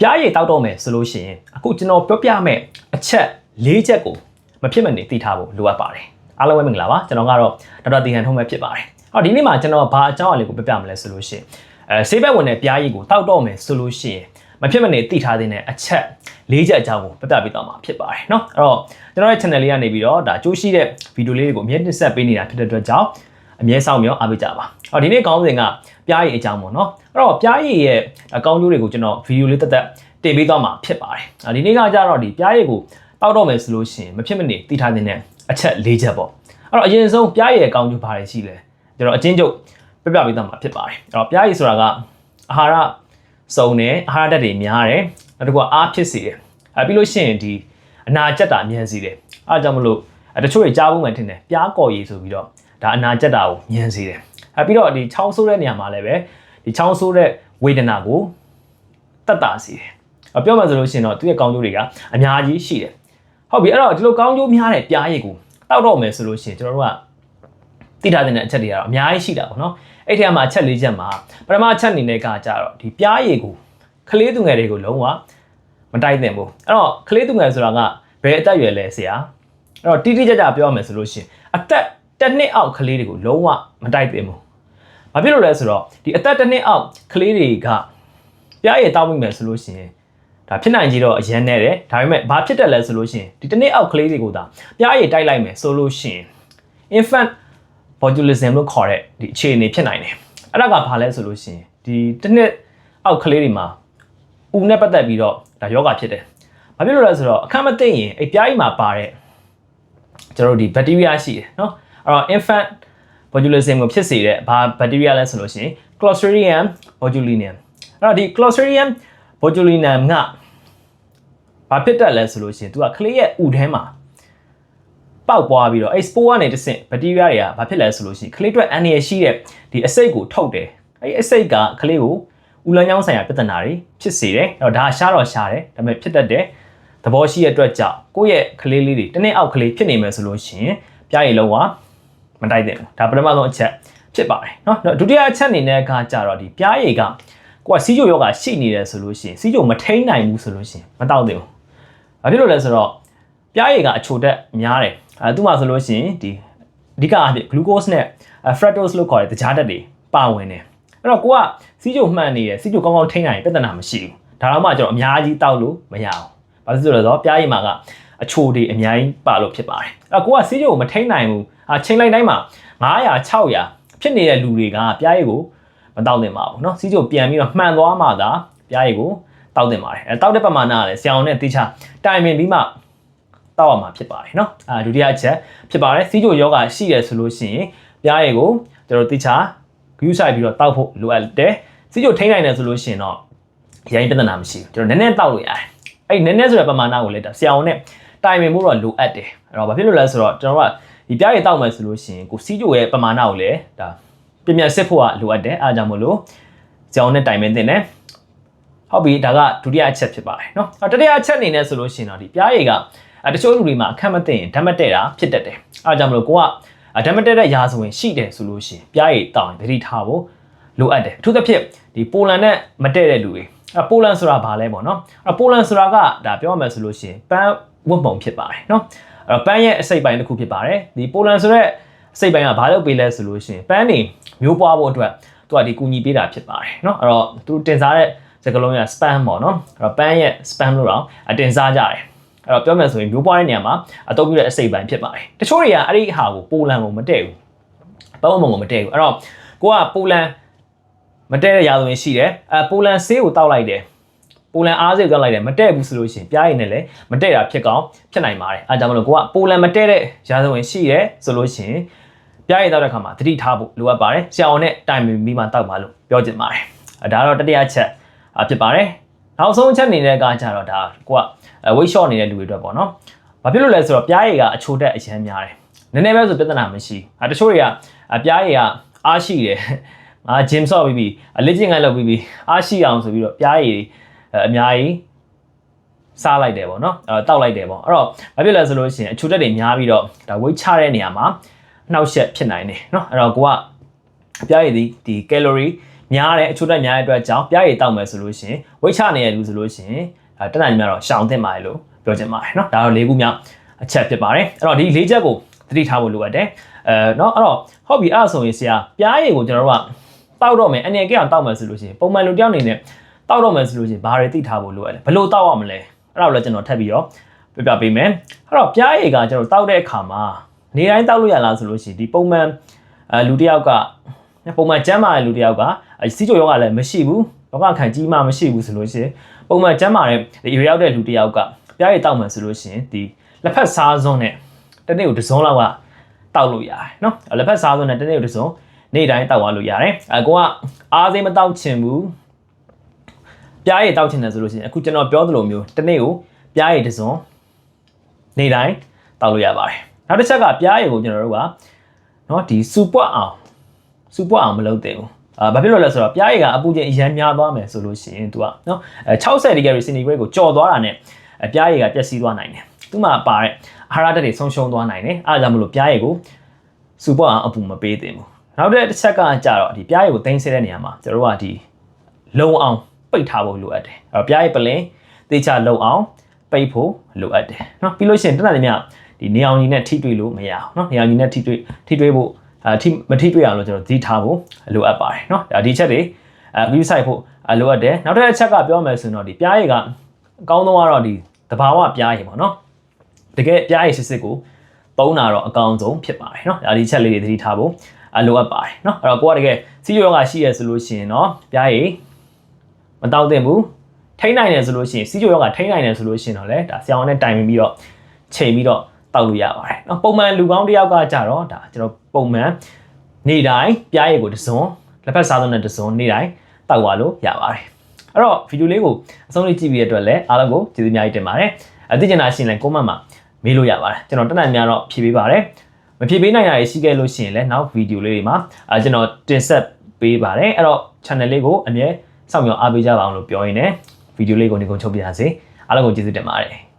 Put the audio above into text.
ပြားရည်တောက်တော့မယ်ဆိုလို့ရှိရင်အခုကျွန်တော်ပြောပြမယ်အချက်၄ချက်ကိုမဖြစ်မနေသိထားဖို့လိုအပ်ပါတယ်အားလုံးပဲမင်္ဂလာပါကျွန်တော်ကတော့ဒေါက်တာတီဟန်ထုံးပဲဖြစ်ပါတယ်ဟောဒီနေ့မှာကျွန်တော်ဘာအကြောင်းအရာလေးကိုပြပြမလဲဆိုလို့ရှိရင်အဲဆေးဘက်ဝင်တဲ့ပြားရည်ကိုတောက်တော့မယ်ဆိုလို့ရှိရင်မဖြစ်မနေသိထားတဲ့အချက်၄ချက်အကြောင်းကိုပြပြပေးသွားမှာဖြစ်ပါတယ်เนาะအဲ့တော့ကျွန်တော်ရဲ့ channel လေးကနေပြီးတော့ဒါကြိုးရှိတဲ့ဗီဒီယိုလေးတွေကိုအမြဲတင်ဆက်ပေးနေတာဖြစ်တဲ့အတွက်ကြောင့် အမြဲဆောင်မြောအားပေးကြပါ။အော်ဒီနေ့ကောင်းစဉ်ကပြားရည်အကြောင်းပေါ့နော်။အဲ့တော့ပြားရည်ရဲ့အကောင်းကျိုးတွေကိုကျွန်တော်ဗီဒီယိုလေးတက်တက်တင်ပေးသွားမှာဖြစ်ပါတယ်။အော်ဒီနေ့ကကြတော့ဒီပြားရည်ကိုတောက်တော့မယ်ဆိုလို့ရှိရင်မဖြစ်မနေသိထားတဲ့အချက်၄ချက်ပေါ့။အဲ့တော့အရင်ဆုံးပြားရည်ရဲ့အကောင်းကျိုးဘာတွေရှိလဲ။ကျွန်တော်အချင်းချုပ်ပြပြပေးသွားမှာဖြစ်ပါတယ်။အဲ့တော့ပြားရည်ဆိုတာကအာဟာရစုံတယ်အာဟာရဓာတ်တွေများတယ်။နောက်တစ်ခုကအားဖြစ်စေတယ်။အဲပြီးလို့ရှိရင်ဒီအနာကျက်တာအမြန်စေတယ်။အားကြောင့်မလို့တချို့တွေကြားဖို့မှထင်တယ်ပြားကော်ရည်ဆိုပြီးတော့ ဒါအနာကျက်တာကိုညှင်းစေတယ်အဲပြီးတော့ဒီချောင်းဆိုးတဲ့နေရာမှာလည်းပဲဒီချောင်းဆိုးတဲ့ဝေဒနာကိုတက်တာစေတယ်အပြောမှဆိုလို့ရှိရင်တော့သူ့ရဲ့ကောင်းကျိုးတွေကအများကြီးရှိတယ်ဟုတ်ပြီအဲ့တော့ဒီလိုကောင်းကျိုးများတဲ့ပြားရည်ကိုတောက်တော့မယ်ဆိုလို့ရှိရင်ကျွန်တော်တို့ကသိထားတဲ့အချက်တွေကတော့အများကြီးရှိတာပေါ့နော်အဲ့ထဲမှာအချက်၄ချက်မှာပထမအချက်အနေနဲ့ကကြတော့ဒီပြားရည်ကိုကလေးသူငယ်တွေကိုလုံးဝမတိုက်သင့်ဘူးအဲ့တော့ကလေးသူငယ်ဆိုတာကဘယ်အသက်အရွယ်လဲဆရာအဲ့တော့တိတိကျကျပြောရမယ်ဆိုလို့ရှိရင်အသက် တစ်နှစ်အောက်ကလေးတွေကိုလုံးဝမတိုက်သင့်ဘူး။ဘာဖြစ်လို့လဲဆိုတော့ဒီအသက်တစ်နှစ်အောက်ကလေးတွေကပြားရည်တောက်မိမယ်ဆိုလို့ရှိရင်ဒါဖြစ်နိုင်ကြီးတော့အရန်နေတယ်။ဒါပေမဲ့ဘာဖြစ်တယ်လဲဆိုလို့ရှိရင်ဒီတစ်နှစ်အောက်ကလေးတွေကိုသာပြားရည်တိုက်လိုက်မယ်ဆိုလို့ရှိရင် infant botulism လို့ခေါ်တဲ့ဒီအခြေအနေဖြစ်နိုင်တယ်။အဲ့ဒါကဘာလဲဆိုလို့ရှိရင်ဒီတစ်နှစ်အောက်ကလေးတွေမှာဦးနဲ့ပတ်သက်ပြီးတော့ဒါယောဂဖြစ်တယ်။ဘာဖြစ်လို့လဲဆိုတော့အခက်မသိရင်အဲ့ပြားရည်မှာပါတဲ့ကျွန်တော်တို့ဒီဘက်တီးရီးယားရှိတယ်နော် အဲ့တော့ infant botulism ကိုဖြစ်စေတဲ့ဘာ bacteria လဲဆိုလို့ရှိရင် Clostridium botulinum အဲ့တော့ဒီ Clostridium botulinum ကဘာဖြစ်တတ်လဲဆိုလို့ရှိရင်သူကကလေးရဲ့ဥထဲမှာပေါက်ပွားပြီးတော့အဲ့ spore ကနေတဆင့် bacteria တွေကဘာဖြစ်လဲဆိုလို့ရှိရင်ကလေးအတွက်အန္တရာယ်ရှိတဲ့ဒီအဆိပ်ကိုထုတ်တယ်အဲ့အဆိပ်ကကလေးကိုဥလန်းချောင်းဆိုင်ရာပြဿနာတွေဖြစ်စေတယ်အဲ့တော့ဒါရှားတော့ရှားတယ်ဒါပေမဲ့ဖြစ်တတ်တဲ့သဘောရှိတဲ့အတွက်ကြောင့်ကိုယ့်ရဲ့ကလေးလေးတွေတနေ့အောက်ကလေးဖြစ်နေမယ်ဆိုလို့ရှိရင်ပြားရည်လုံးဝ မတိုက်သင့်ဘူးဒါပထမဆုံးအချက်ဖြစ်ပါတယ်เนาะဒုတိယအချက်အနေနဲ့ကကြတော့ဒီပြားရည်ကကိုကစီးချိုယောဂရှိနေတယ်ဆိုလို့ရှိရင်စီးချိုမထိန်နိုင်ဘူးဆိုလို့ရှိရင်မတောက်သင့်ဘူးဘာဖြစ်လို့လဲဆိုတော့ပြားရည်ကအချိုတက်များတယ်အဲသူမှဆိုလို့ရှိရင်ဒီအဓိကအဖြစ် glucose နဲ့ fructose လို့ခေါ်တဲ့တခြားဓာတ်တွေပါဝင်တယ်အဲ့တော့ကိုကစီးချိုမှန်နေတယ်စီးချိုကောင်းကောင်းထိန်းနိုင်ရင်ပြဿနာမရှိဘူးဒါတော့မှကျွန်တော်အများကြီးတောက်လို့မရအောင်ဘာဖြစ်လို့လဲဆိုတော့ပြားရည်မှာကအချိုတွေအများကြီးပါလို့ဖြစ်ပါတယ်အဲ့တော့ကိုကစီးချိုကိုမထိန်းနိုင်ဘူး အာချိန်လိုက်တိုင်းမှာ900 600ဖြစ်နေတဲ့လူတွေကပြားရည်ကိုမတောက်သင့်ပါဘူးเนาะစီးချိုပြန်ပြီးတော့မှန်သွားမှသာပြားရည်ကိုတောက်သင့်ပါတယ်အဲတောက်တဲ့ပမာဏကလည်းဆရာအောင်နဲ့တေချာတိုင်ပင်ပြီးမှတောက်ရမှာဖြစ်ပါတယ်เนาะအာဒုတိယအချက်ဖြစ်ပါတယ်စီးချိုယောဂရှိတယ်ဆိုလို့ရှိရင်ပြားရည်ကိုကျွန်တော်တေချာဂယူးဆိုင်ပြီးတော့တောက်ဖို့လိုအပ်တယ်စီးချိုထိန်းနိုင်တယ်ဆိုလို့ရှိရင်တော့ရိုင်းပြဿနာမရှိဘူးကျွန်တော်နည်းနည်းတောက်လို့ရတယ်အဲ့နည်းနည်းဆိုတဲ့ပမာဏကိုလည်းဆရာအောင်နဲ့တိုင်ပင်မှုတော့လိုအပ်တယ်အဲ့တော့ဘာဖြစ်လို့လဲဆိုတော့ကျွန်တော်က ဒီပြားရည်တောက်မယ်ဆိုလို့ရှိရင်ကိုစီးကြိုရဲ့ပမာဏကိုလည်းဒါပြင်ပြန်စစ်ဖို့ကလိုအပ်တယ်အားကြောင့်မလို့ကြောင်နဲ့တိုင်ပင်တင်တယ်ဟုတ်ပြီဒါကဒုတိယအချက်ဖြစ်ပါတယ်เนาะတတိယအချက်အနေနဲ့ဆိုလို့ရှိရင်တော့ဒီပြားရည်ကတချို့လူတွေမှာအခက်မသိရင်ဓာတ်မတည့်တာဖြစ်တတ်တယ်အားကြောင့်မလို့ကိုကဓာတ်မတည့်တဲ့ရာဇဝင်ရှိတယ်ဆိုလို့ရှိရင်ပြားရည်တောက်ရင်တတိထားဖို့လိုအပ်တယ်အထူးသဖြင့်ဒီပိုလန်နဲ့မတည့်တဲ့လူတွေအပိုလန်ဆိုတာဘာလဲပေါ့နော်အပိုလန်ဆိုတာကဒါပြောရမယ်ဆိုလို့ရှိရင်ပန်းဝတ်ပုံဖြစ်ပါတယ်เนาะအဲ့ တော့ပန်းရဲ့အစိတ်ပိုင်းတစ်ခုဖြစ်ပါတယ်ဒီပိုလန်ဆိုတဲ့အစိတ်ပိုင်းကဘာလုပ်ပေးလဲဆိုလို့ရှိရင်ပန်းနေမျိုးပွားဖို့အတွက်သူကဒီကူညီပေးတာဖြစ်ပါတယ်เนาะအဲ့တော့သူတင်စားတဲ့စကလုံးရ spam ပေါ့နော်အဲ့တော့ပန်းရဲ့ spam လို့တော့အတင်စားကြတယ်အဲ့တော့ပြောမယ်ဆိုရင်မျိုးပွားတဲ့နေရာမှာအသုံးပြုတဲ့အစိတ်ပိုင်းဖြစ်ပါတယ်တချို့တွေကအဲ့ဒီဟာကိုပိုလန်ကိုမတည့်ဘူးပန်းဝတ်ပုံကိုမတည့်ဘူးအဲ့တော့ကိုကပိုလန်မတည့်တဲ့ရာဇဝင်ရှိတယ်အဲပိုလန်ဆေးကိုတောက်လိုက်တယ် ပိုလန်အားစိတ်တောက်လိုက်တယ်မတည့်ဘူးဆိုလို့ရှိရင်ပြားရည်နဲ့လည်းမတည့်တာဖြစ်ကောင်းဖြစ်နိုင်ပါတယ်အဲဒါကြောင့်မလို့ကိုကပိုလန်မတည့်တဲ့ရာဇဝင်ရှိတယ်ဆိုလို့ရှိရင်ပြားရည်တောက်တဲ့ခါမှာသတိထားဖို့လိုအပ်ပါတယ်ဆရာအောင်နဲ့တိုင်ပင်ပြီးမှတောက်ပါလို့ပြောချင်ပါတယ်အဲဒါတော့တတိယချက်ဖြစ်ပါတယ်နောက်ဆုံးချက်အနေနဲ့ကကြတော့ဒါကိုက weight short နေတဲ့လူတွေအတွက်ပေါ့နော်ဘာဖြစ်လို့လဲဆိုတော့ပြားရည်ကအချိုတက်အရန်များတယ်နည်းနည်းပဲဆိုပြဿနာမရှိအဲတချို့တွေကပြားရည်ကအားရှိတယ်ငါ gym ဆော့ပြီးပြီးအလေ့ကျင့်ခန်းလုပ်ပြီးပြီးအားရှိအောင်ဆိုပြီးတော့ပြားရည် အများကြီးစားလိုက်တယ်ပေါ့နော်အဲတောက်လိုက်တယ်ပေါ့အဲ့တော့ဘာဖြစ်လဲဆိုလို့ရှိရင်အချိုတက်တွေများပြီးတော့ဒါဝိတ်ချတဲ့နေရာမှာနှောက်ယှက်ဖြစ်နိုင်တယ်နော်အဲ့တော့ကိုကအပြားရည်ဒီဒီကယ်လိုရီများတဲ့အချိုတက်များတဲ့အတွက်ကြောင့်ပြားရည်တောက်မယ်ဆိုလို့ရှိရင်ဝိတ်ချနေရလူဆိုလို့ရှိရင်တက်နိုင်ကြတော့ရှောင်သင့်ပါတယ်လို့ပြောချင်ပါတယ်နော်ဒါတော့၄ခုမြောက်အချက်ဖြစ်ပါတယ်အဲ့တော့ဒီ၄ချက်ကိုသတိထားဖို့လိုအပ်တယ်အဲနော်အဲ့တော့ဟုတ်ပြီအဲ့ဒါဆိုရင်ဆရာပြားရည်ကိုကျွန်တော်တို့ကတောက်တော့မယ်အနေကဲအောင်တောက်မယ်ဆိုလို့ရှိရင်ပုံမှန်လူတယောက်အနေနဲ့ တောက်တော့မယ်ဆိုလို့ရှိရင်ဘာတွေသိထားဖို့လိုအပ်လဲဘယ်လိုတောက်ရမလဲအဲ့ဒါကိုလည်းကျွန်တော်ထပ်ပြီးတော့ပြပြပေးမယ်အဲ့တော့ပြားရည်ကကျွန်တော်တောက်တဲ့အခါမှာနေတိုင်းတောက်လို့ရလားဆိုလို့ရှိရင်ဒီပုံမှန်အဲလူတစ်ယောက်ကပုံမှန်ကျန်းမာတဲ့လူတစ်ယောက်ကစီးကြိုယောဂလည်းမရှိဘူးယောဂခံကြီးမှမရှိဘူးဆိုလို့ရှိရင်ပုံမှန်ကျန်းမာတဲ့ဒီရောက်တဲ့လူတစ်ယောက်ကပြားရည်တောက်မှဆိုလို့ရှိရင်ဒီလက်ဖက်စားစွန်းနဲ့တစ်နေ့ကိုတစ်စုံလောက်ကတောက်လို့ရတယ်နော်လက်ဖက်စားစွန်းနဲ့တစ်နေ့ကိုတစ်စုံနေ့တိုင်းတောက်သွားလို့ရတယ်အကိုကအားစိမ့်မတောက်ချင်ဘူး ပြားရည်တောက်ချင်တယ်ဆိုလို့ရှိရင်အခုကျွန်တော်ပြောသလိုမျိုးတစ်နေ့ကိုပြားရည်တစ်စုံနေ့တိုင်းတောက်လို့ရပါတယ်နောက်တစ်ချက်ကပြားရည်ကိုကျွန်တော်တို့ကနော်ဒီစူပွက်အောင်စူပွက်အောင်မလုပ်သင့်ဘူးအာဘာဖြစ်လို့လဲဆိုတော့ပြားရည်ကအပူချိန်အရန်များသွားမယ်ဆိုလို့ရှိရင် तू ကနော်အဲ60 degree centigrade ကိုကြော်သွားတာနဲ့အပြားရည်ကပျက်စီးသွားနိုင်တယ်သူ့မှာပါတဲ့အာဟာရဓာတ်တွေဆုံးရှုံးသွားနိုင်တယ်အဲဒါကြောင့်မလို့ပြားရည်ကိုစူပွက်အောင်အပူမပေးသင့်ဘူးနောက်တစ်ချက်ကကြတော့ဒီပြားရည်ကိုတင်းဆဲတဲ့နေရာမှာကျွန်တော်တို့ကဒီလုံအောင် ပိတ်ထားဖို့လိုအပ်တယ်အဲ့တော့ပြားရည်ပလင်တေချာလုံအောင်ပိတ်ဖို့လိုအပ်တယ်เนาะပြီးလို့ရှိရင်တနင်္လာနေ့မြဒီနေအောင်ကြီးနဲ့ထိတွေ့လို့မရအောင်เนาะနေအောင်ကြီးနဲ့ထိတွေ့ထိတွေ့ဖို့အဲထိမထိတွေ့အောင်လို့ကျွန်တော်သတိထားဖို့လိုအပ်ပါတယ်เนาะဒါဒီချက်တွေအဲ view site ဖို့လိုအပ်တယ်နောက်တစ်အချက်ကပြောမယ်ဆိုရင်တော့ဒီပြားရည်ကအကောင်းဆုံးကတော့ဒီတဘာဝပြားရည်ပေါ့เนาะတကယ်ပြားရည်စစ်စစ်ကိုသုံးတာတော့အကောင်းဆုံးဖြစ်ပါတယ်เนาะဒါဒီချက်လေးတွေသတိထားဖို့အလိုအပ်ပါတယ်เนาะအဲ့တော့ကိုကတကယ်စီးရောဂါရှိရဆိုလို့ရှိရင်เนาะပြားရည် မတောက်သင့်ဘူးထိန်းနိုင်တယ်ဆိုလို့ရှိရင်စီးကြိုရောဂါထိန်းနိုင်တယ်ဆိုလို့ရှိရင်တော့လေဒါဆရာဝန်နဲ့တိုင်ပင်ပြီးတော့ချိန်ပြီးတော့တောက်လို့ရပါတယ်เนาะပုံမှန်လူကောင်းတစ်ယောက်ကကြတော့ဒါကျွန်တော်ပုံမှန်နေ့တိုင်းပြားရည်ကိုတစ်စုံလက်ဖက်စားသုံးတဲ့တစ်စုံနေ့တိုင်းတောက်သွားလို့ရပါတယ်အဲ့တော့ဗီဒီယိုလေးကိုအဆုံးလေးကြည့်ပြီးတဲ့အတွက်လည်းအားလုံးကိုကျေးဇူးအများကြီးတင်ပါတယ်အသိဉာဏ်ရှင်လည်း comment မှာမေးလို့ရပါတယ်ကျွန်တော်တက်နိုင်များတော့ဖြေပေးပါတယ်မဖြေပေးနိုင်တာရှိခဲ့လို့ရှိရင်လည်းနောက်ဗီဒီယိုလေးတွေမှာအဲကျွန်တော်တင်ဆက်ပေးပါတယ်အဲ့တော့ channel လေးကိုအမြဲ စောင့်မျှော်အားပေးကြပါအောင်လို့ပြောရင်းနဲ့ဗီဒီယိုလေးကိုနေကုန်ချုပ်ပြပါစေအားလုံးကိုကျေးဇူးတင်ပါတယ်